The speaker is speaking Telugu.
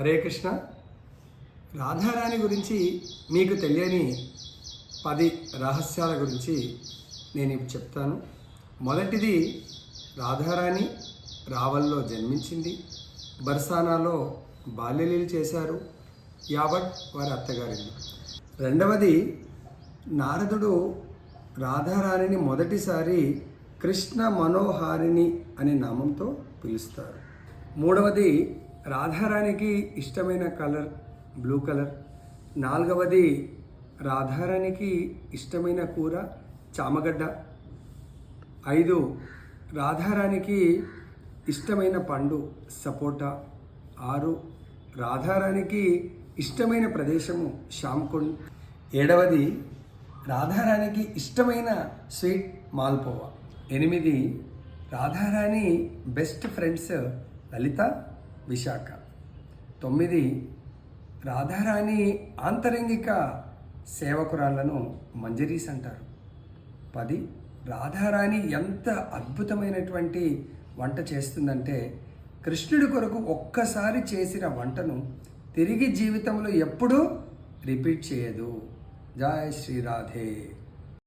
హరే కృష్ణ. రాధారాణి గురించి మీకు తెలియని పది రహస్యాల గురించి నేను ఇప్పుడు చెప్తాను. మొదటిది రాధారాణి రావల్లో జన్మించింది. బర్సానాలో బాల్యలీలు చేశారు. యాబట్ వారి అత్తగారిని రెండవది నారదుడు రాధారాణిని మొదటిసారి కృష్ణ మనోహారిణి అనే నామంతో పిలుస్తారు. మూడవది రాధారాణికి ఇష్టమైన కలర్ బ్లూ కలర్. నాలుగవది రాధారాణికి ఇష్టమైన కూర చామగడ్డ. ఐదు రాధారాణికి ఇష్టమైన పండు సపోటా. ఆరు రాధారాణికి ఇష్టమైన ప్రదేశము శ్యామ్కుండ్ ఏడవది రాధారాణికి ఇష్టమైన స్వీట్ మాల్పోవా. ఎనిమిది రాధారాణి బెస్ట్ ఫ్రెండ్స్ లలిత. విశాఖ. తొమ్మిది రాధారాణి ఆంతరంగిక సేవకురాళ్ళను మంజరీస్ అంటారు. పది రాధారాణి ఎంత అద్భుతమైనటువంటి వంట చేస్తుందంటే కృష్ణుడి కొరకు ఒక్కసారి చేసిన వంటను తిరిగి జీవితంలో ఎప్పుడూ రిపీట్ చేయదు. జై శ్రీరాధే